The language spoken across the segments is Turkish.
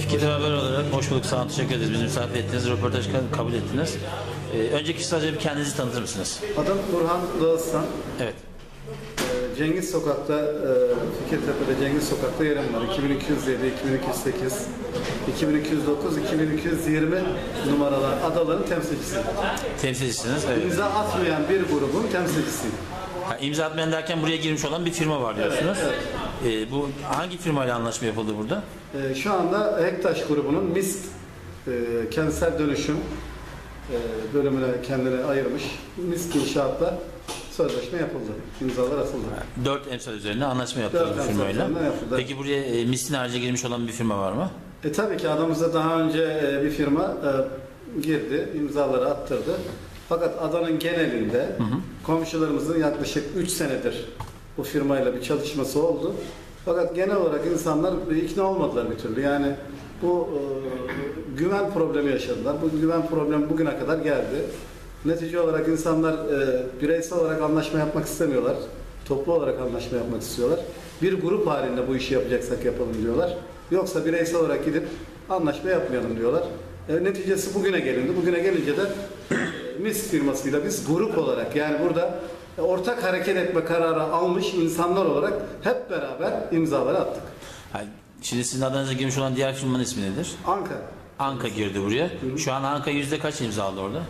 Fikir Haber olarak hoş bulduk. Sağ olun. Teşekkür ederiz. Bizi misafir ettiniz. Röportaj ka- kabul ettiniz. E, önceki sadece bir kendinizi tanıtır mısınız? Adım Burhan Dağıstan. Evet. Ee, Cengiz Sokak'ta, e, Fikirtepe'de Cengiz Sokak'ta yerim var. 2207, 2208, 2209, 2220 numaralar adaların temsilcisiyim. Temsilcisiniz. Evet. İmza atmayan bir grubun temsilcisiyim. Ha, imza atmayan derken buraya girmiş olan bir firma var diyorsunuz. E, bu hangi firmayla anlaşma yapıldı burada? Ee, Şu anda Hektaş grubunun MIST e, kentsel dönüşüm e, bölümüne kendini ayırmış. MIST inşaatla sözleşme yapıldı. İmzalar atıldı. Dört emsal üzerine anlaşma Dört bu firmayla. yapıldı. Peki buraya e, misli harca girmiş olan bir firma var mı? E tabii ki adamıza daha önce e, bir firma e, girdi, imzaları attırdı. Fakat adanın genelinde komşularımızın yaklaşık 3 senedir bu firmayla bir çalışması oldu. Fakat genel olarak insanlar ikna olmadılar bir türlü. Yani bu e, güven problemi yaşadılar. Bu güven problemi bugüne kadar geldi. Netice olarak insanlar e, bireysel olarak anlaşma yapmak istemiyorlar. Toplu olarak anlaşma yapmak istiyorlar. Bir grup halinde bu işi yapacaksak yapalım diyorlar. Yoksa bireysel olarak gidip anlaşma yapmayalım diyorlar. E, neticesi bugüne gelindi. Bugüne gelince de e, MIS firmasıyla biz grup olarak yani burada ortak hareket etme kararı almış insanlar olarak hep beraber imzaları attık. Ha, şimdi sizin adınıza girmiş olan diğer firmanın ismi nedir? Ankara. Anka girdi buraya. Şu an Anka yüzde kaç imza aldı orada?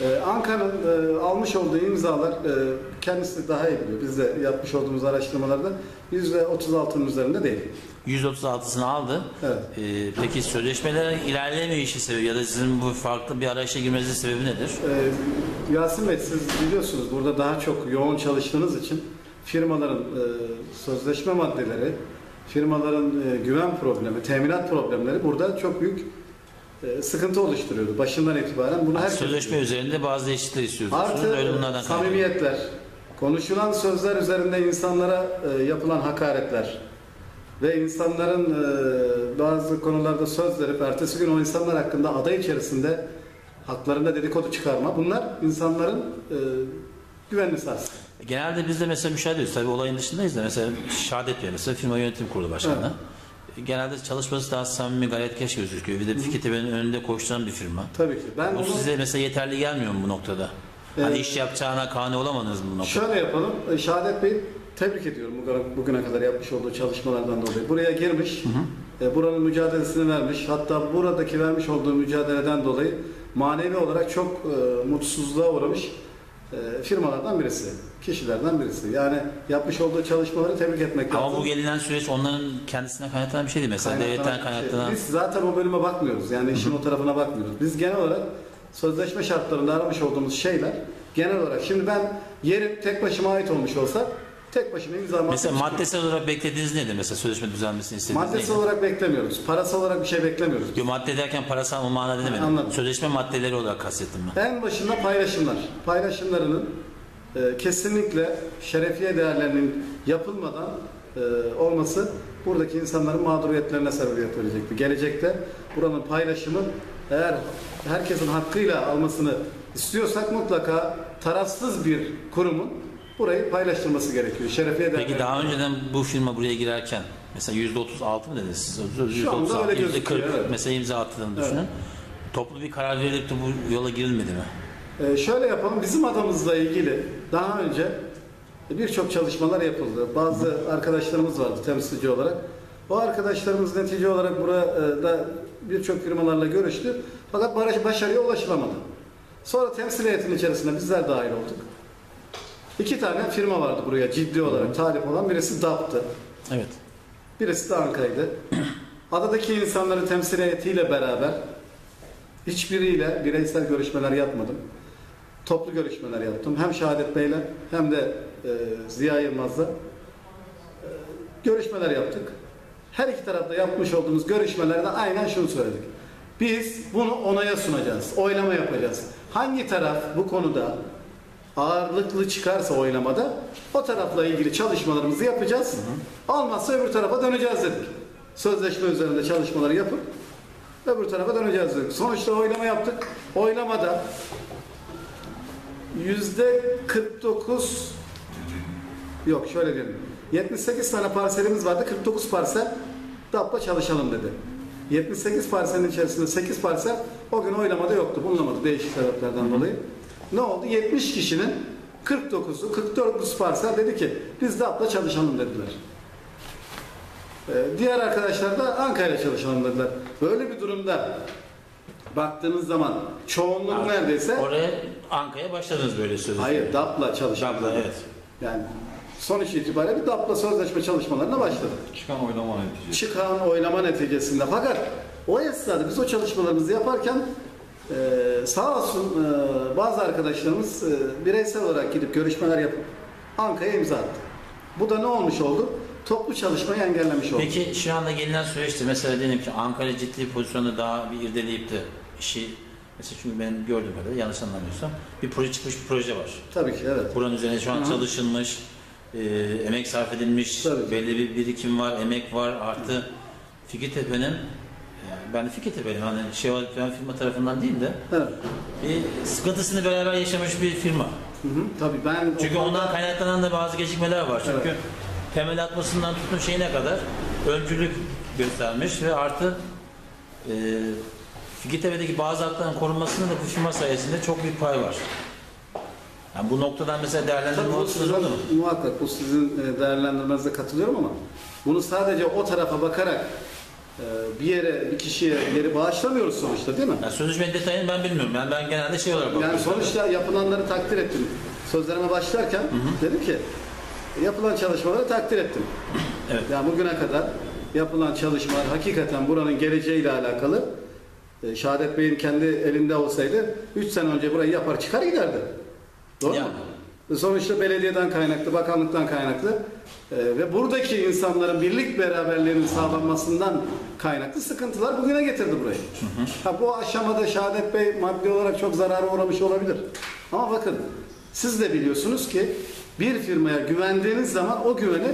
Ee, Ankara'nın e, almış olduğu imzalar e, kendisi daha iyi biliyor. Biz de yapmış olduğumuz araştırmalarda %36'nın üzerinde değil. 136'sını aldı. Evet. Ee, peki sözleşmeler ilerlemiyor işi sebebi ya da sizin bu farklı bir arayışa girmenizin sebebi nedir? Ee, Yasin Bey siz biliyorsunuz burada daha çok yoğun çalıştığınız için firmaların e, sözleşme maddeleri, firmaların e, güven problemi, teminat problemleri burada çok büyük e, sıkıntı oluşturuyordu başından itibaren. Bunu herkes Sözleşme üzerinde bazı değişiklikler istiyorsunuz. Artı Öyle bunlardan kaynaklı. samimiyetler, konuşulan sözler üzerinde insanlara e, yapılan hakaretler ve insanların e, bazı konularda söz verip ertesi gün o insanlar hakkında aday içerisinde haklarında dedikodu çıkarma bunlar insanların e, güvenini sarsın. Genelde biz de mesela müşahede ediyoruz. Tabii olayın dışındayız da mesela Şehadet Bey mesela firma yönetim kurulu başkanı. Genelde çalışması daha samimi gayretkeş gözüküyor. Bir de Fikirtepe'nin önünde koşturan bir firma. Tabii ki. Ben Bu bunu size mesela yeterli gelmiyor mu bu noktada? Hani Ee, iş yapacağına kani olamadınız mı bu noktada? şöyle yapalım. E, Şehadet Bey tebrik ediyorum bugüne, bugüne kadar yapmış olduğu çalışmalardan dolayı. Buraya girmiş, e, buranın mücadelesini vermiş. Hatta buradaki vermiş olduğu mücadeleden dolayı manevi olarak çok e, mutsuzluğa uğramış e, firmalardan birisi, kişilerden birisi. Yani yapmış olduğu çalışmaları tebrik etmek Ama lazım. bu gelinen süreç onların kendisine kaynaklanan bir şey değil. Mesela Kaynaklanan devletten bir şey. kaynaklanan. Biz zaten o bölüme bakmıyoruz. Yani işin o tarafına bakmıyoruz. Biz genel olarak sözleşme şartlarında aramış olduğumuz şeyler genel olarak. Şimdi ben yerim tek başıma ait olmuş olsa tek başıma imzamı Mesela maddesel olarak beklediğiniz nedir? Mesela sözleşme düzenlemesini istediğiniz Maddesi neydi? olarak beklemiyoruz. Parasal olarak bir şey beklemiyoruz. Yo, madde derken parasal mı manada demedim. Anladım. Sözleşme maddeleri olarak kastettim ben. En başında paylaşımlar. Paylaşımlarının e, kesinlikle şerefiye değerlerinin yapılmadan e, olması buradaki insanların mağduriyetlerine sebebiyet verecekti. Gelecekte buranın paylaşımı eğer herkesin hakkıyla almasını istiyorsak mutlaka tarafsız bir kurumun burayı paylaştırması gerekiyor. Şerefiye Peki değerleri- daha önceden bu firma buraya girerken mesela %36 mı dediniz siz? Anda %36, öyle gözüküyor, %40 evet. mesela imza attığını düşünün. Toplu bir karar verilip de bu yola girilmedi mi? Ee, şöyle yapalım, bizim adamızla ilgili daha önce birçok çalışmalar yapıldı. Bazı arkadaşlarımız vardı temsilci olarak. O arkadaşlarımız netice olarak burada birçok firmalarla görüştü. Fakat barış- başarıya ulaşılamadı. Sonra temsil heyetinin içerisinde bizler dahil olduk. İki tane firma vardı buraya ciddi olarak talip olan. Birisi DAP'tı. Evet. Birisi de Ankara'ydı. Adadaki insanların temsil heyetiyle beraber hiçbiriyle bireysel görüşmeler yapmadım. Toplu görüşmeler yaptım. Hem Şehadet Bey'le hem de e, Ziya Yılmaz'la e, görüşmeler yaptık. Her iki tarafta yapmış olduğumuz görüşmelerde aynen şunu söyledik. Biz bunu onaya sunacağız. Oylama yapacağız. Hangi taraf bu konuda ağırlıklı çıkarsa oylamada o tarafla ilgili çalışmalarımızı yapacağız. Olmazsa öbür tarafa döneceğiz dedik. Sözleşme üzerinde çalışmaları yapıp öbür tarafa döneceğiz dedik. Sonuçta oylama yaptık. Oylamada yüzde 49 yok şöyle diyelim. 78 tane parselimiz vardı. 49 parsel DAP'la çalışalım dedi. 78 parselin içerisinde 8 parsel o gün oylamada yoktu. Bulunamadı değişik sebeplerden dolayı. Ne oldu? 70 kişinin 49'u, 49 parsel dedi ki biz DAP'la çalışalım dediler. Ee, diğer arkadaşlar da Ankara'ya çalışalım dediler. Böyle bir durumda baktığınız zaman çoğunluk neredeyse Oraya Ankara'ya başladınız böyle sözleşme. hayır DAP'la çalışalım. Şartla, evet. Yani sonuç itibariyle bir DAP'la sözleşme çalışmalarına başladık. Çıkan oylama neticesi. Çıkan oylama neticesinde fakat o esnada biz o çalışmalarımızı yaparken e, sağ olsun e, bazı arkadaşlarımız e, bireysel olarak gidip görüşmeler yapıp Ankara'ya imza attı. Bu da ne olmuş oldu? Toplu çalışmayı engellemiş oldu. Peki şu anda gelinen süreçte mesela diyelim ki Ankara ciddi pozisyonda daha bir irdeleyip de işi mesela çünkü ben gördüğüm kadarıyla yanlış anlamıyorsam bir proje çıkmış bir proje var. Tabii ki evet. Buranın üzerine şu an Hı hı. çalışılmış, e, emek sarf edilmiş, Tabii. belli bir birikim var, emek var, artı Fikirtepe'nin e, ben de Fikirtepe'yim hani şey olarak ben firma tarafından değil de evet. bir sıkıntısını beraber yaşamış bir firma. Hı hı. Tabii ben Çünkü o konuda- ondan kaynaklanan da bazı gecikmeler var. Çünkü Evet. temel atmasından tutun şeyine kadar öncülük göstermiş ve artı e, Fikirtepe'deki bazı hakların korunmasında da bu firma sayesinde çok büyük pay var. Yani bu noktadan mesela değerlendirme olsun olur mu? muhakkak bu sizin e, değerlendirmenize katılıyorum ama bunu sadece o tarafa bakarak bir yere, bir kişiye yeri bağışlamıyoruz sonuçta değil mi? Yani sözleşmenin detayını ben bilmiyorum. Yani ben genelde şey olarak Yani bakıyorum. sonuçta yapılanları takdir ettim. Sözlerime başlarken dedim ki yapılan çalışmaları takdir ettim. Evet. Yani bugüne kadar yapılan çalışmalar hakikaten buranın geleceğiyle alakalı. E, Şehadet Bey'in kendi elinde olsaydı 3 sene önce burayı yapar çıkar giderdi. Doğru Yani. mu? Sonuçta belediyeden kaynaklı, bakanlıktan kaynaklı ve buradaki insanların birlik beraberliğinin sağlanmasından kaynaklı sıkıntılar bugüne getirdi burayı. Ha, bu aşamada Şehadet Bey maddi olarak çok zarara uğramış olabilir. Ama bakın siz de biliyorsunuz ki bir firmaya güvendiğiniz zaman o güveni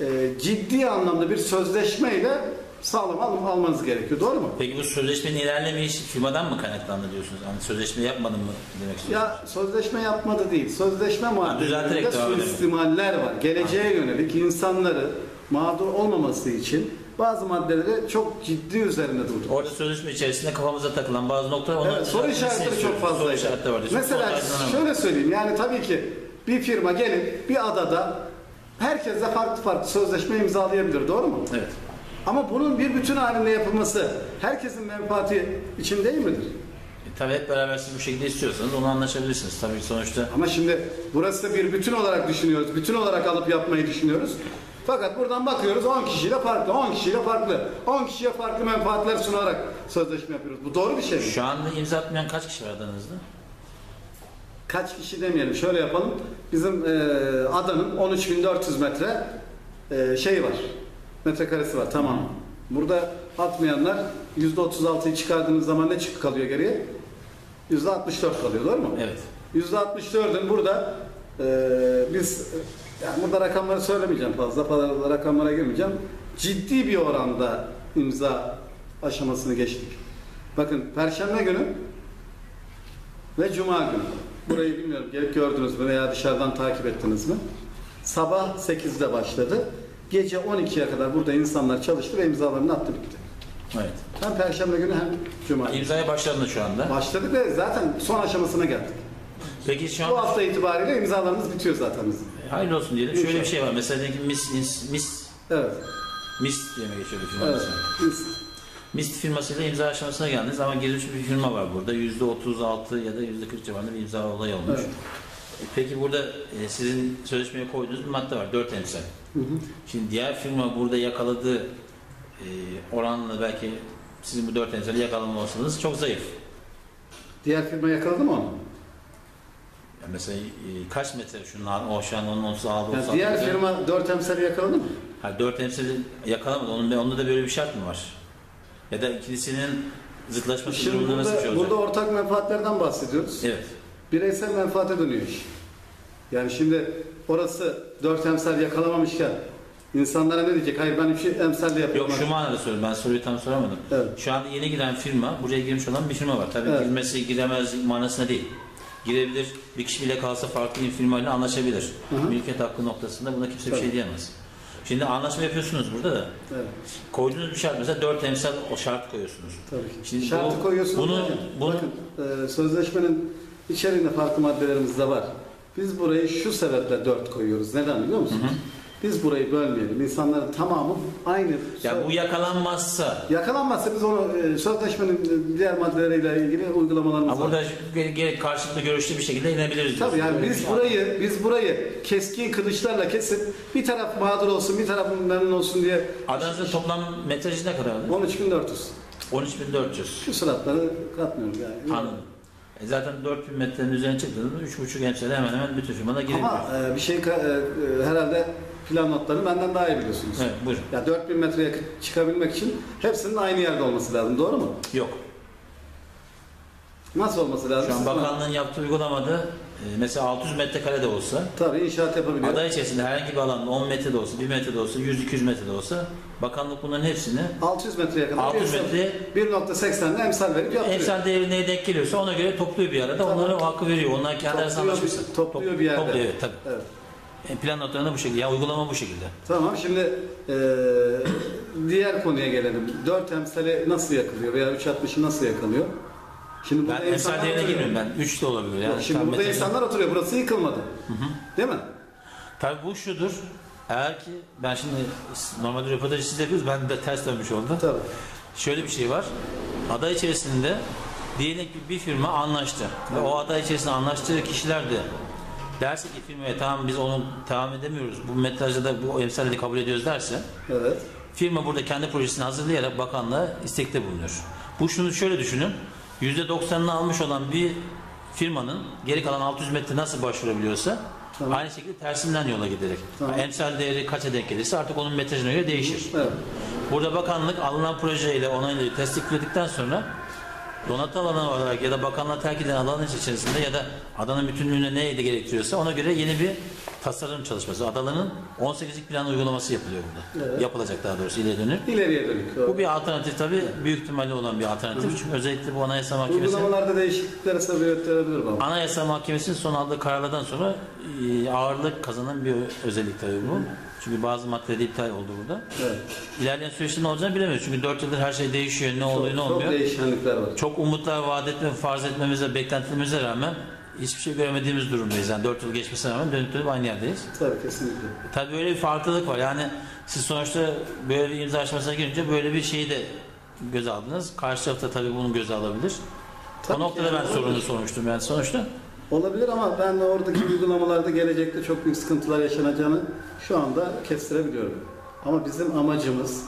e, ciddi anlamda bir sözleşmeyle sağlam al- almanız gerekiyor. Doğru mu? Peki bu sözleşmenin ilerlemeyişi firmadan mı kaynaklandı diyorsunuz? Yani sözleşme yapmadın mı demek istiyorsunuz? Ya sözleşme yapmadı değil. Sözleşme maddelerinde suistimaller var. Geleceğe yönelik insanları mağdur olmaması için bazı maddeleri çok ciddi üzerinde durduk. Orada sözleşme içerisinde kafamıza takılan bazı noktalar onları Evet, soru işaretleri çok Soru fazla. işaretleri var. diyorsun. Mesela şöyle söyleyeyim. Yani tabii ki bir firma gelip bir adada herkesle farklı farklı sözleşme imzalayabilir. Doğru mu? Evet. Ama bunun bir bütün halinde yapılması herkesin menfaati için değil midir? E, tabii hep beraber siz bu şekilde istiyorsanız onu anlaşabilirsiniz. Tabii sonuçta Ama şimdi burası bir bütün olarak düşünüyoruz. Bütün olarak alıp yapmayı düşünüyoruz. Fakat buradan bakıyoruz 10 kişiyle farklı, 10 kişiyle farklı. 10 kişiye farklı menfaatler sunarak sözleşme yapıyoruz. Bu doğru bir şey mi? şu anda imza atmayan kaç kişi var adanızda? Kaç kişi demeyelim. Şöyle yapalım. Bizim e, adanın 13.400 metre e, şey var. Metrekaresi var. Tamam. Burada atmayanlar %36'yı çıkardığınız zaman ne çık kalıyor geriye? %64 kalıyor. Doğru mu? Evet. %64'ün burada e, biz yani burada rakamları söylemeyeceğim fazla fazla rakamlara girmeyeceğim. Ciddi bir oranda imza aşamasını geçtik. Bakın Perşembe günü ve Cuma günü. Burayı bilmiyorum gelip gördünüz mü veya dışarıdan takip ettiniz mi? Sabah 8'de başladı. Gece 12'ye kadar burada insanlar çalıştı ve imzalarını attı bitti. Evet. Hem Perşembe günü hem Cuma günü. İmzaya başladınız şu anda. Başladık ve zaten son aşamasına geldik. Peki şu Bu hafta itibariyle imzalarımız bitiyor zaten bizim. hayırlı olsun diyelim. Şöyle bir şey var. Mesela diyelim ki Mis, Mis, Mis, Evet. Mis diye mi geçiyor bir firma Evet. ismi? Biz- Mist firmasıyla imza aşamasına geldiniz ama girmiş bir firma var burada. %36 ya da %40 civarında bir imza olayı olmuş. Evet. Peki burada e, sizin sözleşmeye koyduğunuz bir madde var. 4 emsal. Hı hı. Şimdi diğer firma burada yakaladığı e, oranla belki sizin bu 4 emsali yakalama olasılığınız çok zayıf. Diğer firma yakaladı mı onu? Yani mesela e, kaç metre şu nar, o şu an onun 36 Yani 36 diğer metre. firma 4 emsali yakaladı mı? Ha, 4 emsali yakalamadı. Onun, onda da böyle bir şart mı var? Ya da ikilisinin zıtlaşması Şimdi durumunda nasıl bir şey burada, olacak? burada ortak menfaatlerden bahsediyoruz. Evet. Bireysel menfaate dönüyor iş. Yani şimdi orası 4 emsal yakalamamışken insanlara ne diyecek? Hayır ben 3 emsalle yapıyorum. Yok şu manada soruyorum. Ben soruyu tam soramadım. Evet. Şu anda yeni giren firma, buraya girmiş olan bir firma var. Tabii Evet. girmesi giremez manasına değil. Girebilir, bir kişi bile kalsa farklı bir firmayla anlaşabilir. Hı hı. Mülkiyet hakkı noktasında buna kimse bir şey diyemez. Şimdi anlaşma yapıyorsunuz burada da. Evet. Koyduğunuz bir şart mesela 4 emsal o şart koyuyorsunuz. Tabii ki. Şimdi Şartı bu- koyuyorsunuz. bunu- bunu- bakın e, sözleşmenin içeriğinde farklı maddelerimiz de var. Biz burayı şu sebeple dört koyuyoruz. Neden biliyor musunuz? Biz burayı bölmeyelim. İnsanların tamamı aynı. Ya bu yakalanmazsa Yakalanmazsa biz onu e, sözleşmenin e, diğer maddeleriyle ilgili uygulamalarımız ha, var. burada karşılıklı görüşlü bir şekilde inebiliriz. Tabii yani biz burayı biz burayı keskin kılıçlarla kesip bir taraf mağdur olsun, bir taraf memnun olsun diye Adanızın toplam metrajı ne kadardı? 13.400. 13.400. Şu sıratları katmıyorum yani. Anladım. E zaten 4000 metrenin üzerine çıktığında 3.5 emsale hemen hemen bütün firmada girebiliyor. Ama e, bir şey ka- e, e, herhalde plan notlarını benden daha iyi biliyorsunuz. Evet buyurun. Ya 4000 metreye çıkabilmek için hepsinin aynı yerde olması lazım. Doğru mu? Yok. Nasıl olması lazım? Şu an Siz bana- bakanlığın yaptığı uygulamada mesela 600 metrekare de olsa Tabii inşaat yapabiliyor. aday içerisinde herhangi bir alanda 10 metre de olsa, 1 metre de olsa, 100-200 metre de olsa bakanlık bunların hepsini 600 metreye kadar 600 bir- metre 1.80'de emsal verip yaptırıyor. emsal değeri neye denk geliyorsa ona göre topluyor bir arada. Tamam. Onlara o hakkı veriyor. Onlar kendi arasında Topluyor bir- anlaşmışsa. topluyor bir yerde. Topluyor evet tabii. Evet. E, plan notlarında bu şekilde. Ya uygulama bu şekilde. Tamam şimdi e, diğer konuya gelelim. 4 emsali nasıl yakılıyor veya 3.60'ı nasıl yakılıyor? Şimdi burada Ben insanlar değerine oturuyor. girmiyorum ben. 3 de olabilir. Yani şimdi tam burada metre- insanlar oturuyor. Burası yıkılmadı. Değil mi? Tabii bu şudur. Eğer ki ben şimdi normalde röportajı siz yapıyoruz. Ben de ters dönmüş oldu. Tabii. Şöyle bir şey var. Aday içerisinde diyelim ki bir firma anlaştı. Ve o aday içerisinde anlaştığı kişiler de derse ki firmaya tamam biz onu devam edemiyoruz. Bu metrajda da bu emsalleri kabul ediyoruz derse Evet. firma burada kendi projesini hazırlayarak bakanlığa istekte bulunuyor. Bu şunu şöyle düşünün. %90'ını almış olan bir firmanın geri kalan 600 metre nasıl başvurabiliyorsa Tamam. aynı şekilde tersinden yola giderek. Tamam. Emsal değeri kaça denk gelirse artık onun metrajına göre değişir. Evet. Burada bakanlık alınan projeyle onaylayıp tasdikledikten sonra donatı alanı olarak ya da bakanlığa terk edilen alanın içerisinde ya da adanın bütünlüğüne neydi gerektiriyorsa ona göre yeni bir tasarım çalışması. Adaların 18'lik plan uygulaması yapılıyor burada. Evet. Yapılacak daha doğrusu ileri dönük. İleriye dönük. doğru. Bu bir alternatif tabii büyük ihtimalle olan bir alternatif. Çünkü özellikle bu Anayasa Mahkemesi Uygulamalarda değişikliklere sebebiyet verebilir baba. Anayasa Mahkemesi'nin son aldığı kararlardan sonra e, ağırlık kazanan bir özellik tabii bu. Çünkü bazı maddeler iptal oldu burada. Evet. İlerleyen süreçte ne olacağını bilemiyoruz. Çünkü 4 yıldır her şey değişiyor. Ne oluyor ne çok, olmuyor. çok değişkenlikler var. Çok umutlar vaat etme, farz etmemize, beklentilerimize rağmen hiçbir şey göremediğimiz durumdayız. Yani 4 yıl geçmesine rağmen dönüp dönüp aynı yerdeyiz. Tabii kesinlikle. Tabii böyle bir farklılık var. Yani siz sonuçta böyle bir imza aşamasına girince böyle bir şeyi de göze aldınız. Karşı tarafta tabii bunu göze alabilir. Tabii o noktada ben sorunu sormuştum yani sonuçta. Olabilir ama ben oradaki uygulamalarda gelecekte çok büyük sıkıntılar yaşanacağını şu anda kestirebiliyorum. Ama bizim amacımız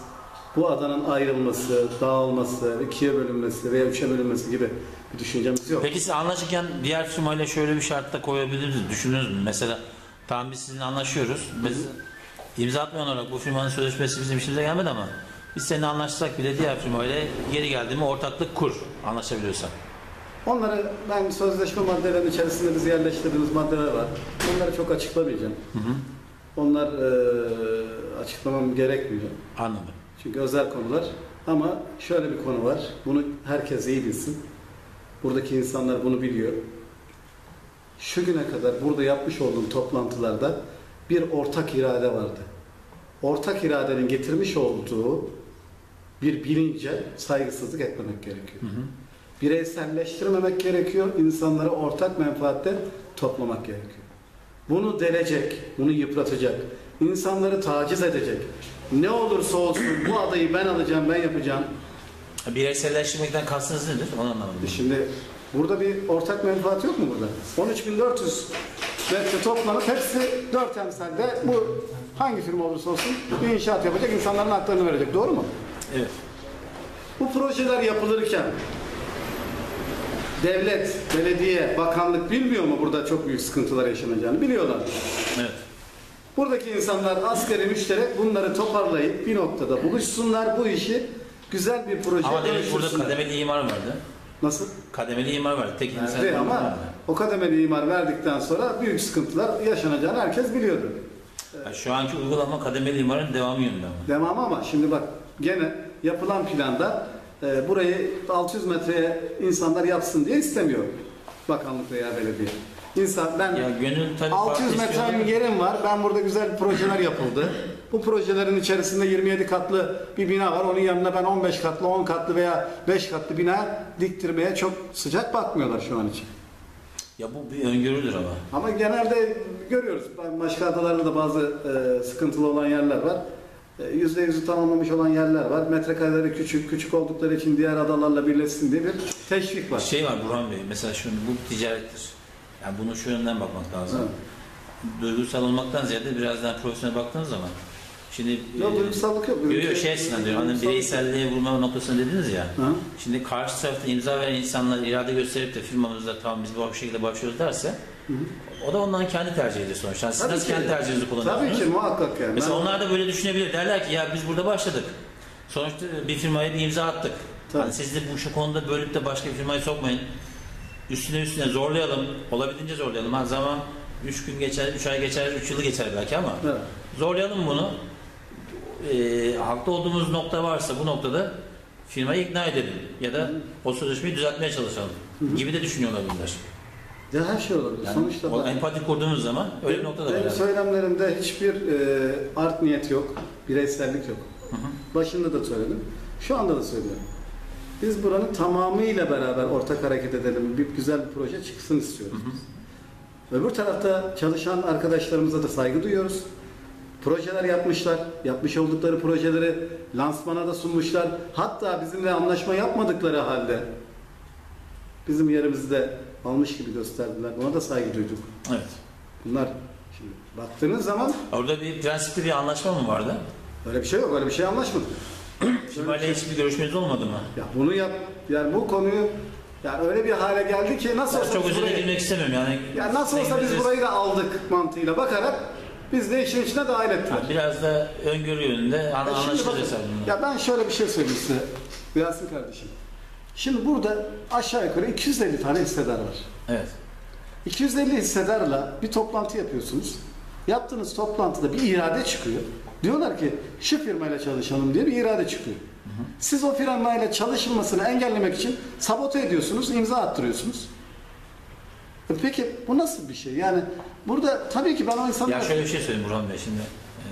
bu adanın ayrılması, dağılması, ikiye bölünmesi veya üçe bölünmesi gibi bir düşüncemiz yok. Peki siz anlaşırken diğer firmayla şöyle bir şartta koyabilir misiniz? Düşündünüz mü? Mesela tamam biz sizinle anlaşıyoruz. Biz imza atmayan olarak bu firmanın sözleşmesi bizim işimize gelmedi ama biz seninle anlaşsak bile diğer firmayla geri geldiğimi ortaklık kur anlaşabiliyorsan. Onları ben sözleşme maddelerinin içerisinde biz yerleştirdiğimiz maddeler var. Onları çok açıklamayacağım. Onlar eee açıklamam gerekmiyor. Anladım. Çünkü özel konular. Ama şöyle bir konu var. Bunu herkes iyi bilsin. Buradaki insanlar bunu biliyor. Şu güne kadar burada yapmış olduğum toplantılarda bir ortak irade vardı. Ortak iradenin getirmiş olduğu bir bilince saygısızlık etmemek gerekiyor. Bireyselleştirmemek gerekiyor. İnsanları ortak menfaatte toplamak gerekiyor. Bunu delecek, bunu yıpratacak, insanları taciz edecek. Ne olursa olsun bu adayı ben alacağım, ben yapacağım. Bireyselleştirmekten kastınız nedir? Onu anlamadım. Şimdi burada bir ortak menfaat yok mu burada? 13.400 metre toplanıp hepsi 4 emsalde bu hangi firma olursa olsun bir inşaat yapacak, insanların haklarını verecek. Doğru mu? Evet. Bu projeler yapılırken devlet, belediye, bakanlık bilmiyor mu burada çok büyük sıkıntılar yaşanacağını? Biliyorlar. Evet. Buradaki insanlar asgari müşterek bunları toparlayıp bir noktada buluşsunlar bu işi güzel bir proje Ama demek burada kademeli imar vardı. Nasıl? Kademeli imar vardı. Tek insan Verdi ama vardı. o kademeli imar verdikten sonra büyük sıkıntılar yaşanacağını herkes biliyordu. Yani şu anki uygulama kademeli imarın devamı yönünde ama. Devam ama şimdi bak gene yapılan planda e, burayı 600 metreye insanlar yapsın diye istemiyor bakanlık veya belediye. İnsan ben Ya gönül tabii 600 farklı metre istiyor. yerim var. Ben burada güzel projeler yapıldı. Bu projelerin içerisinde 27 katlı bir bina var. Onun yanına ben 15 katlı, 10 katlı veya 5 katlı bina diktirmeye çok sıcak bakmıyorlar şu an için. Ya bu bir öngörüdür ama. Ama genelde görüyoruz. Başka adalarda da bazı e, sıkıntılı olan yerler var. E, Yüzde yüzü tamamlamış olan yerler var. Metrekareleri küçük, küçük oldukları için diğer adalarla birleşsin diye bir teşvik var. Şey var Burhan Bey, mesela şunu bu ticarettir. Yani bunu şu yönden bakmak lazım. Evet. Duygusal olmaktan ziyade biraz daha profesyonel baktığınız zaman. Şimdi Yok e, duygusallık yok. Yok yok şey açısından diyorum. Hani bireyselliğe vurma noktasını dediniz ya. Hı? Şimdi karşı tarafta imza veren insanlar irade gösterip de firmamızda tamam biz bu şekilde başlıyoruz derse o da onların kendi tercihidir sonuçta. Siz Tabii nasıl ki. kendi tercihinizi kullanıyorsunuz? Tabii ki muhakkak yani. Mesela Ben- onlar da böyle düşünebilir. Derler ki ya biz burada başladık. Sonuçta bir firmaya bir imza attık. Tabii. Hani siz de bu şu konuda bölüp de başka bir firmayı sokmayın. Üstüne üstüne zorlayalım. Olabildiğince zorlayalım. Ha zaman 3 gün geçer, 3 ay geçer, 3 yılı geçer belki ama Evet. zorlayalım bunu. Ee, haklı olduğumuz nokta varsa bu noktada firmayı ikna edelim ya da o sözleşmeyi düzeltmeye çalışalım gibi de düşünüyor olabilirler. Ya her şey olabilir. Yani Sonuçta o empati kurduğumuz zaman öyle bir nokta da var. Benim söylemlerimde hiçbir e, art niyet yok, bireysellik yok. Hı hı. Başında da söyledim, şu anda da söylüyorum. Biz buranın tamamıyla beraber ortak hareket edelim, bir güzel bir proje çıksın istiyoruz. Hı hı. Öbür tarafta çalışan arkadaşlarımıza da saygı duyuyoruz. Projeler yapmışlar, yapmış oldukları projeleri lansmana da sunmuşlar. Hatta bizimle anlaşma yapmadıkları halde bizim yerimizde almış gibi gösterdiler. Buna da saygı duyduk. Evet. Bunlar şimdi baktığınız zaman Orada bir prensipli bir anlaşma mı vardı? öyle bir şey yok, öyle bir şey anlaşmadık. Firmayla hiçbir görüşmeniz olmadı mı? Ya bunu yap, yani bu konuyu yani öyle bir hale geldi ki nasıl olsa çok burayı, girmek istemiyorum yani. ya nasıl olsa biz burayı da aldık mantığıyla bakarak biz de işin içine dahil ettiler. Yani biraz da öngörü yönünde an- Ya anlaşılır. Ya ben şöyle bir şey söyleyeyim size Yasin kardeşim. Şimdi burada aşağı yukarı 250 tane hissedar var. Evet. 250 hissedarla bir toplantı yapıyorsunuz. Yaptığınız toplantıda bir irade çıkıyor. Diyorlar ki şu firmayla çalışalım diye bir irade çıkıyor. Siz o firmayla çalışılmasını engellemek için sabote ediyorsunuz, imza attırıyorsunuz. E Peki bu nasıl bir şey? Yani burada tabii ki ben o insanlar... Ya şöyle bir şey söyleyeyim Burhan Bey şimdi. E,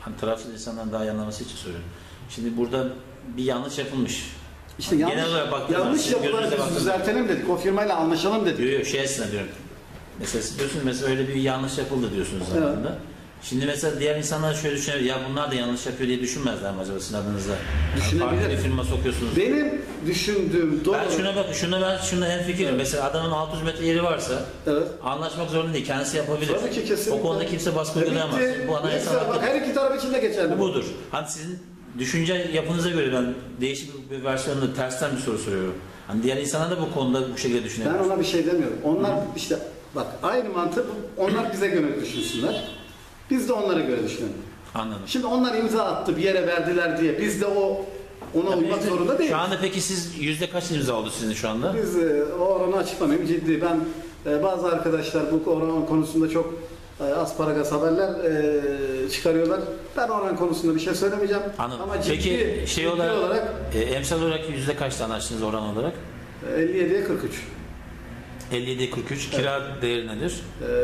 hani tarafsız insanların daha iyi anlaması için söylüyorum. Şimdi burada bir yanlış yapılmış. işte yanlış, genel olarak baktığınız yanlış yapıları biz düzeltelim dedik. O firmayla anlaşalım dedik. Yok yok şey açısından diyorum. Mesela siz diyorsunuz mesela öyle bir yanlış yapıldı diyorsunuz Evet. Şimdi mesela diğer insanlar şöyle düşünüyor. Ya bunlar da yanlış yapıyor diye düşünmezler mi acaba sizin adınızda? Yani Düşünebilir. bir firma sokuyorsunuz. Benim düşündüğüm doğru. Ben şuna bak, şuna ben şuna en fikirim. Evet. Mesela adamın 600 metre yeri varsa Evet. anlaşmak zorunda değil. Kendisi yapabilir. Tabii ki kesinlikle. O konuda kimse baskı uygulayamaz. Bu anayasal hakkı. her iki taraf için de geçerli Bu budur. Hani sizin düşünce yapınıza göre ben değişik bir versiyonda tersten bir soru soruyorum. Hani diğer insanlar da bu konuda bu şekilde Ben düşünebilir. ona bir şey demiyorum. Onlar işte bak aynı mantık onlar bize göre düşünsünler. Biz de onlara göre düşünelim. Anladım. Şimdi onlar imza attı bir yere verdiler diye biz de o ona uymak Peki, zorunda değiliz. Şu anda peki siz yüzde kaç imza oldu sizin şu anda? Biz e, o oranı açıklamayayım ciddi. Ben e, bazı arkadaşlar bu oran konusunda çok e, asparagas haberler e, çıkarıyorlar. Ben oran konusunda bir şey söylemeyeceğim. Anladım. Ama ciddi, Peki şey ciddi olarak, olarak e, emsal olarak yüzde kaç anlaştınız oran olarak? e, 57'ye 43. 57 43 kira değeri nedir?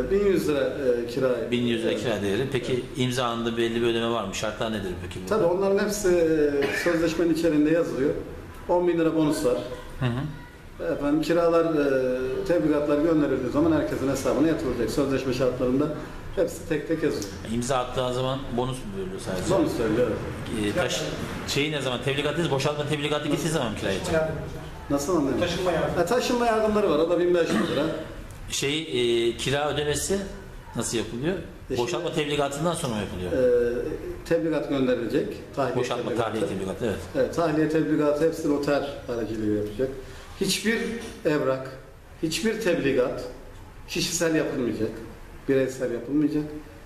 E, 1100 lira e, kira. 1100 lira kira değeri. Peki imzanında belli bir ödeme var mı? Şartlar nedir peki? bu? Tabii onların hepsi e, sözleşmenin içerisinde yazılıyor. 10 bin lira bonus var. Hı hı. Efendim kiralar, e, tebligatlar gönderildiği zaman herkesin hesabına yatırılacak. Sözleşme şartlarında hepsi tek tek yazıyor. İmza attığı zaman bonus mu veriliyor sadece? Bonus evet. E, taş, şeyi ne zaman? Tebligat boşaltma tebligatı gittiği zaman mı kiraya? Nasıl anlayayım? Taşınma yardımı. Ha, taşınma yardımları var. O da 1500 lira. Şey, e, kira ödemesi nasıl yapılıyor? E, Boşaltma şimdi- tebligatından sonra mı yapılıyor? E, tebligat gönderilecek. Tahliye Boşaltma tebligatı. tahliye tebligatı, evet. Evet, tahliye tebligatı hepsi noter aracılığıyla yapacak. Hiçbir evrak, hiçbir tebligat kişisel yapılmayacak. Bireysel yapılmayacak.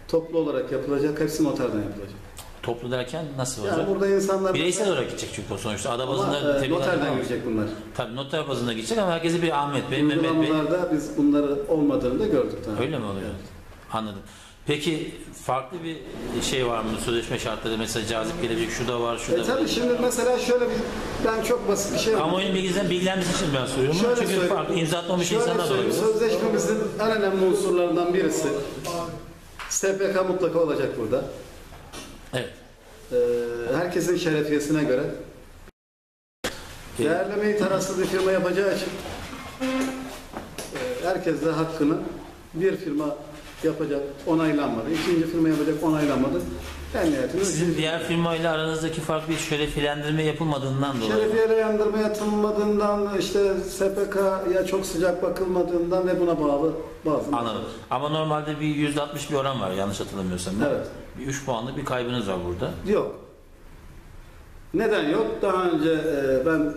Toplu olarak yapılacak. Hepsi noterden yapılacak. Toplu derken nasıl olacak? Yani burada insanlar... Bireysel olarak gidecek çünkü o sonuçta. Ada Ama, bazında e, noterden girecek bunlar. Tabii noter bazında gidecek ama herkese bir Ahmet Bey, Mehmet Bey. Biz bunları olmadığını da gördük daha. Öyle mi oluyor? Anladım. Peki farklı bir şey var mı sözleşme şartları mesela cazip gelebilecek şu da var şu da E var. tabii şimdi mesela şöyle bir ben çok basit bir şey Kamuoyunun bilgisinden bilgilenmesi için ben soruyorum. Şöyle Çünkü söyleyeyim. farklı imza atmamış insanlar da oluyor. Sözleşmemizin en önemli unsurlarından birisi SPK mutlaka olacak burada. Evet. Ee, herkesin şerefiyesine göre değerlemeyi tarafsız bir firma yapacağı için e, herkes de hakkını bir firma yapacak onaylanmadı. ikinci firma yapacak onaylanmadı. En nihayetinde Sizin diğer firmayla aranızdaki fark bir şereflendirme yapılmadığından dolayı. Şerefiye yandırma yatılmadığından, işte SPK'ya çok sıcak bakılmadığından ve buna bağlı bazı Anladım. Ama normalde bir %60 bir oran var yanlış hatırlamıyorsam. ben. Evet. Bir 3 puanlık bir kaybınız var burada. Yok. Neden yok? Daha önce e, ben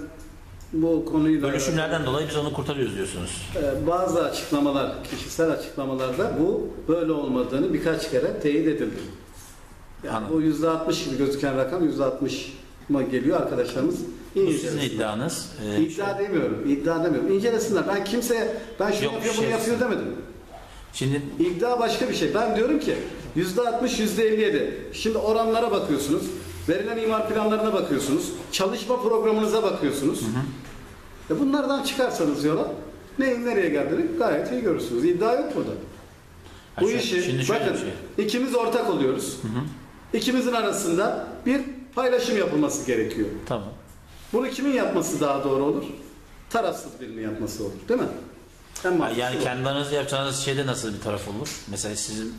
bu konuyla Bölüşümlerden dolayı biz onu kurtarıyoruz diyorsunuz. e, bazı açıklamalar, kişisel açıklamalarda bu böyle olmadığını birkaç kere teyit edildi. Yani Anladım. o yüzde altmış gibi gözüken rakam yüzde altmış mı geliyor arkadaşlarımız. Bu sizin iddianız. Ee, İddia demiyorum, iddia demiyorum. İncelesinler. Ben kimseye, ben şunu Yok, yapıyor, şey- bunu yapıyor demedim. Şimdi İddia başka bir şey. Ben diyorum ki 60, yüzde 57. Şimdi oranlara bakıyorsunuz. Verilen imar planlarına bakıyorsunuz. Çalışma programınıza bakıyorsunuz. E bunlardan çıkarsanız yola neyin nereye geldiğini gayet iyi görürsünüz. İddia yok burada. Ha, Bu şöyle- işi şimdi bakın şey. ikimiz ortak oluyoruz. İkimizin arasında bir paylaşım yapılması gerekiyor. tamam. Bunu kimin yapması daha doğru olur? Tarafsız birinin yapması olur. Değil mi? En Yani kendi aranızda yapacağınız şeyde nasıl bir taraf olur? Mesela sizin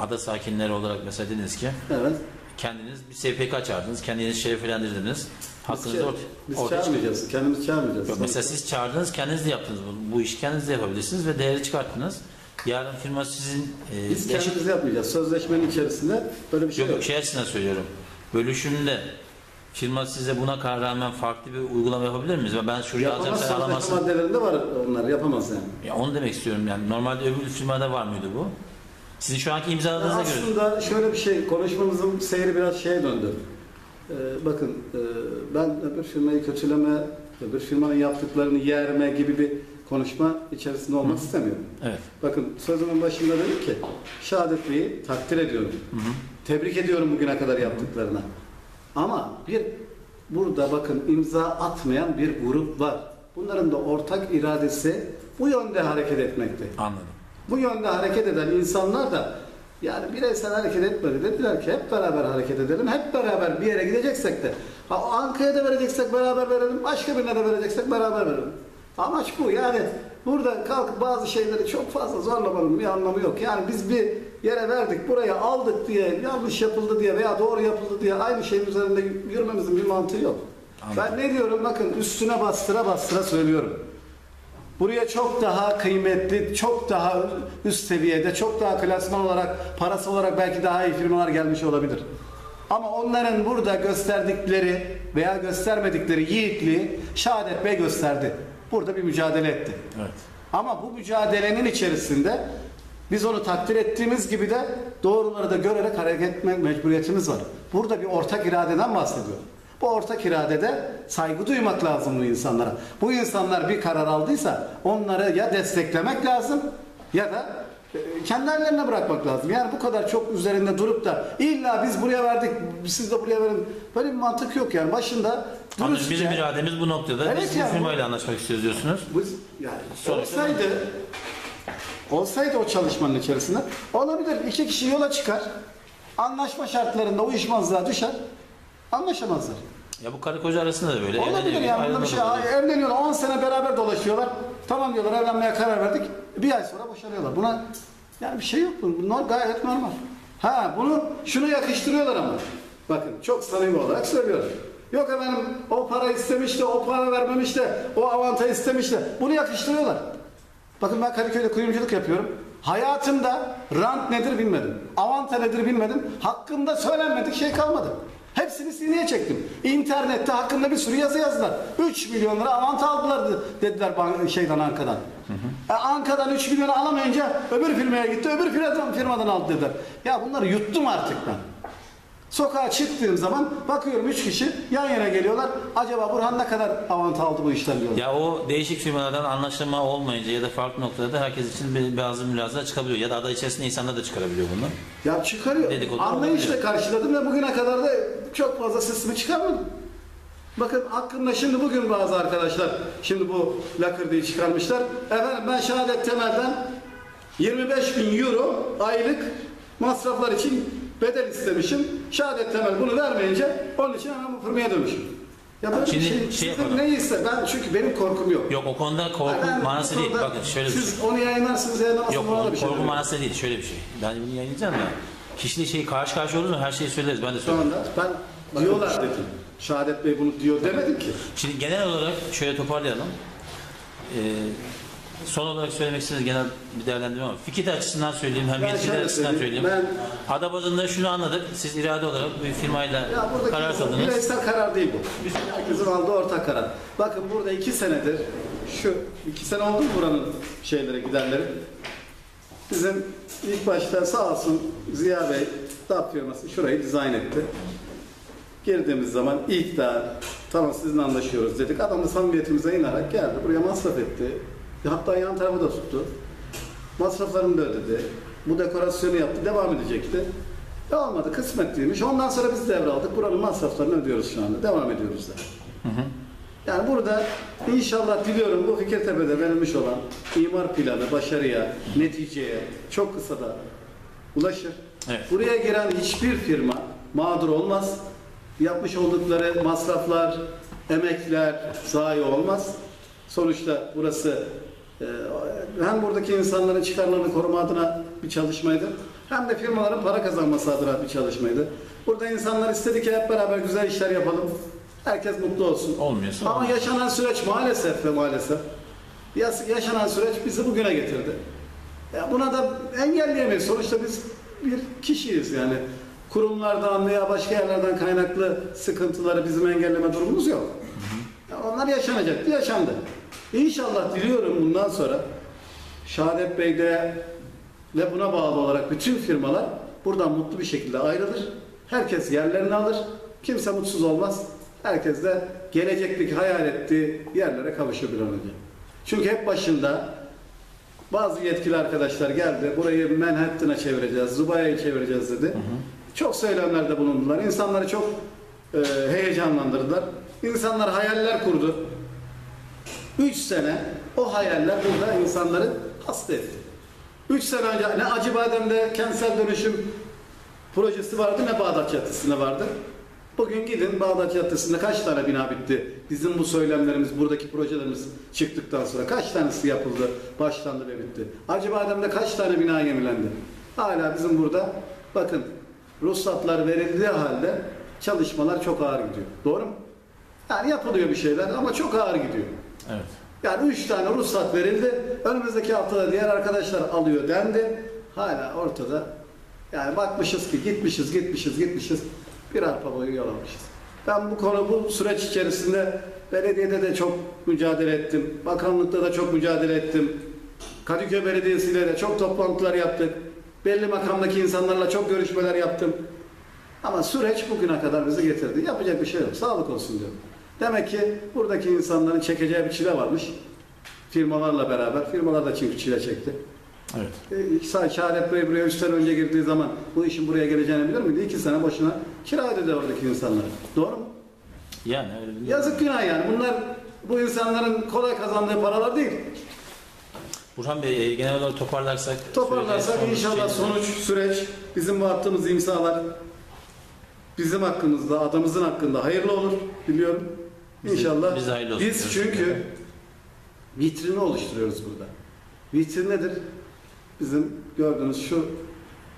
ada sakinleri olarak mesela dediniz ki Evet. kendiniz bir SPK çağırdınız, kendinizi şereflendirdiniz. Biz, Hakkınızı çağır- orta, biz ortaya çıkardınız. çağırmayacağız. Kendimiz çağırmayacağız. Yok, Mesela siz çağırdınız, kendiniz de yaptınız. Bu, bu işi kendiniz de yapabilirsiniz ve değeri çıkarttınız. Yarın firma sizin e, Biz eşit- kendimiz yapmayacağız. Sözleşmenin içerisinde böyle bir şey Yok yok. yok şey açısından söylüyorum. Bölüşümde firma size buna karar rağmen farklı bir uygulama yapabilir miyiz? Ben şuraya alacağım Yapamaz sen sözleşme alamazsın. maddelerinde var onlar. Yapamaz yani. Ya onu demek istiyorum yani. Normalde öbür firmada var mıydı bu? Sizin şu anki imzaladığınıza göre. Aslında şöyle bir şey, konuşmamızın seyri biraz şeye döndü. Ee, bakın, e, ben öbür firmayı kötüleme, öbür firmanın yaptıklarını yerme gibi bir konuşma içerisinde olmak istemiyorum. Evet. Bakın sözümün başında dedim ki, Şehadet Bey'i takdir ediyorum. Tebrik ediyorum bugüne kadar yaptıklarına. Ama bir burada bakın imza atmayan bir grup var. Bunların da ortak iradesi bu yönde hareket etmekte. Anladım. Bu yönde hareket eden insanlar da yani bireysel hareket etmedi. Dediler ki hep beraber hareket edelim. Hep beraber bir yere gideceksek de ha, Ankara'ya da vereceksek beraber verelim. Başka birine de vereceksek beraber verelim. Amaç bu. Yani burada kalkıp bazı şeyleri çok fazla zorlamanın bir anlamı yok. Yani biz bir yere verdik, buraya aldık diye, yanlış yapıldı diye veya doğru yapıldı diye aynı şeyin üzerinde yürümemizin bir mantığı yok. Anladım. Ben ne diyorum bakın üstüne bastıra bastıra söylüyorum. Buraya çok daha kıymetli, çok daha üst seviyede, çok daha klasman olarak, parası olarak belki daha iyi firmalar gelmiş olabilir. Ama onların burada gösterdikleri veya göstermedikleri yiğitliği Şehadet Bey gösterdi. Burada bir mücadele etti. Evet. Ama bu mücadelenin içerisinde biz onu takdir ettiğimiz gibi de doğruları da görerek hareket etme mecburiyetimiz var. Burada bir ortak iradeden bahsediyorum. Bu ortak iradede saygı duymak lazım bu insanlara. Bu insanlar bir karar aldıysa onları ya desteklemek lazım ya da e, kendi hallerine bırakmak lazım. Yani bu kadar çok üzerinde durup da illa biz buraya verdik, siz de buraya verin. Böyle bir mantık yok yani. Başında dürüstçe- Bizim irademiz bu noktada. Evet Biz yani bu bu- firmayla anlaşmak istiyoruz diyorsunuz. Biz, yani Sonra- olsaydı olsaydı o çalışmanın içerisinde olabilir. İki kişi yola çıkar. Anlaşma şartlarında uyuşmazlığa düşer. Anlaşamazlar. Ya bu karı koca arasında da böyle. Olabilir evleniyor, yani bunda bir şey. ayrılıyorlar. Ay, Evleniyorlar 10 sene beraber dolaşıyorlar. Tamam diyorlar evlenmeye karar verdik. Bir ay sonra boşanıyorlar. Buna yani bir şey yok. Bunlar gayet normal. Ha bunu şunu yakıştırıyorlar ama. Bakın çok samimi olarak söylüyorum. Yok efendim o para istemiş de o para vermemiş de o avantaj istemiş de bunu yakıştırıyorlar. Bakın ben Kadıköy'de kuyumculuk yapıyorum. Hayatımda rant nedir bilmedim. Avanta nedir bilmedim. Hakkında söylenmedik şey kalmadı. Hepsini sineye çektim. İnternette hakkında bir sürü yazı yazdılar. 3 milyon lira avanta aldılar de- dediler şeyden Ankara'dan. E, Ankara'dan 3 milyonu alamayınca öbür firmaya gitti. Öbür firmadan, firmadan aldı dediler. Ya bunları yuttum artık ben. Sokağa çıktığım zaman bakıyorum üç kişi yan yana geliyorlar. Acaba Burhan ne kadar avant aldı bu işten diyorlar. Ya o değişik firmalardan anlaşma olmayınca ya da farklı noktada herkes için bir- bazı mülazalar çıkabiliyor. Ya da aday içerisinde insanlar da çıkarabiliyor bunu. Ya çıkarıyor. Dedikodu Anlayışla olabilir. karşıladım ve bugüne kadar da çok fazla sesimi çıkarmadım. Bakın hakkında şimdi bugün bazı arkadaşlar şimdi bu lakırdığı çıkarmışlar. Efendim ben şehadet temelden 25 bin euro aylık masraflar için bedel istemişim. Şehadet temel bunu vermeyince onun için hemen bu firmaya dönmüşüm. Ya böyle Şimdi şey, şey yapalım. neyse ben çünkü benim korkum yok. Yok o konuda korku Ben manası değil. Bakın şöyle bir şey. Siz onu yayınlarsınız yayınlamazsınız Yok o bir şey korku manası değil. Şöyle bir şey. Ben bunu yayınlayacağım da. Kişiyle şey karşı karşıya olur mu her şeyi söyleriz. Ben de Şu söyleyeyim. anda ben diyorlar dedim. Şehadet Bey bunu diyor demedim ki. Şimdi genel olarak şöyle toparlayalım. Ee, son olarak söylemek istediğiniz genel bir değerlendirme var. Fikir açısından söyleyeyim hem Ben açısından söyleyeyim, söyleyeyim. Ada bazında şunu anladık. Siz irade olarak bir firmayla karar kıldınız. bireysel karar değil bu. Bizim herkesin aldığı ortak karar. Bakın burada iki senedir şu iki sene oldu mu buranın şeyleri giderleri. Bizim ilk başta sağ olsun Ziya Bey DAP firması şurayı dizayn etti. Girdiğimiz zaman ilk daha tamam sizinle anlaşıyoruz dedik. Adam da samimiyetimize inanarak geldi. Buraya masraf etti. Hatta yan tarafı da tuttu. Masraflarını da ödedi. Bu dekorasyonu yaptı. Devam edecekti. E olmadı. Kısmet değilmiş. Ondan sonra biz devraldık. Buranın masraflarını ödüyoruz şu anda. Devam ediyoruz da. Yani burada inşallah diliyorum bu Fikirtepe'de verilmiş olan imar planı başarıya, neticeye çok kısa da ulaşır. Evet. Buraya giren hiçbir firma mağdur olmaz. Yapmış oldukları masraflar, emekler zayi olmaz. Sonuçta burası hem buradaki insanların çıkarlarını koruma adına bir çalışmaydı hem de firmaların para kazanması adına bir çalışmaydı. Burada insanlar istedi ki hep beraber güzel işler yapalım. Herkes mutlu olsun. Olmuyorsa Ama yaşanan süreç maalesef ve maalesef yaşanan süreç bizi bugüne getirdi. Ya buna da engelleyemeyiz. Sonuçta biz bir kişiyiz yani. Kurumlardan veya başka yerlerden kaynaklı sıkıntıları bizim engelleme durumumuz yok. Ya onlar yaşanacaktı, yaşandı. İnşallah diliyorum bundan sonra Şahadet Bey'de ve buna bağlı olarak bütün firmalar buradan mutlu bir şekilde ayrılır. Herkes yerlerini alır. Kimse mutsuz olmaz. Herkes de gelecekteki hayal ettiği yerlere an önce. Çünkü hep başında bazı yetkili arkadaşlar geldi. Burayı Manhattan'a çevireceğiz, Dubai'ye çevireceğiz dedi. Çok söylemlerde bulundular. İnsanları çok e, heyecanlandırdılar. İnsanlar hayaller kurdu. Üç sene o hayaller burada insanları hasta etti. Üç sene önce ne Acıbadem'de kentsel dönüşüm projesi vardı ne Bağdat Caddesi'nde vardı. Bugün gidin Bağdat Caddesi'nde kaç tane bina bitti? Bizim bu söylemlerimiz, buradaki projelerimiz çıktıktan sonra kaç tanesi yapıldı, başlandı ve bitti? Acıbadem'de kaç tane bina yenilendi? Hala bizim burada bakın ruhsatlar verildiği halde çalışmalar çok ağır gidiyor. Doğru mu? Yani yapılıyor bir şeyler ama çok ağır gidiyor. Evet. Yani üç tane ruhsat verildi. Önümüzdeki haftada diğer arkadaşlar alıyor dendi. Hala ortada. Yani bakmışız ki gitmişiz, gitmişiz, gitmişiz. Bir arpa boyu yol almışız. Ben bu konu, bu süreç içerisinde belediyede de çok mücadele ettim. Bakanlıkta da çok mücadele ettim. Kadıköy Belediyesi ile de çok toplantılar yaptık. Belli makamdaki insanlarla çok görüşmeler yaptım. Ama süreç bugüne kadar bizi getirdi. Yapacak bir şey yok. Sağlık olsun diyorum. Demek ki buradaki insanların çekeceği bir çile varmış. Firmalarla beraber. Firmalar da çünkü çile çekti. Evet. E, Sadece Şahadet Bey buraya 3 sene önce girdiği zaman bu işin buraya geleceğini bilir miydi? 2 sene boşuna kira ödedi oradaki insanlara. Doğru mu? Yani öyle Yazık günah yani. Bunlar bu insanların kolay kazandığı paralar değil. Burhan Bey e, genel olarak toparlarsak Toparlarsak inşallah şey- sonuç, süreç, bizim bu attığımız imzalar bizim hakkımızda, adamızın hakkında hayırlı olur biliyorum. İnşallah. hayırlı olsun Biz diyoruz. çünkü vitrini oluşturuyoruz burada. Vitrin nedir? Bizim gördüğünüz şu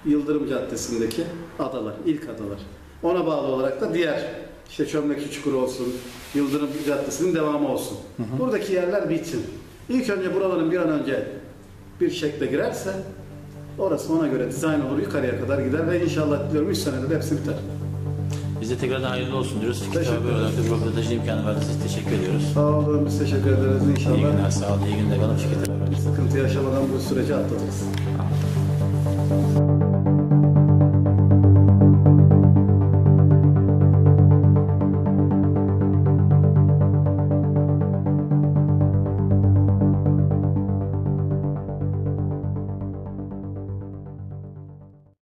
Yıldırım Caddesi'ndeki adalar, ilk adalar. Ona bağlı olarak da diğer işte Çömlekçi Çukuru olsun, Yıldırım Caddesi'nin devamı olsun. Buradaki yerler vitrin. İlk önce buraların bir an önce bir şekle girerse orası ona göre dizayn olur, yukarıya kadar gider ve inşallah diyorum 3 senede de hepsi biter. Bize tekrardan hayırlı olsun diyoruz. Tabi olarak da röportajı imkanı verdiğiniz teşekkür ediyoruz. Sağ olun, biz teşekkür ederiz İyi inşallah. günler, sağ olun, iyi günler. Fikir Tepe. Sıkıntı yaşamadan bu süreci atlatırız.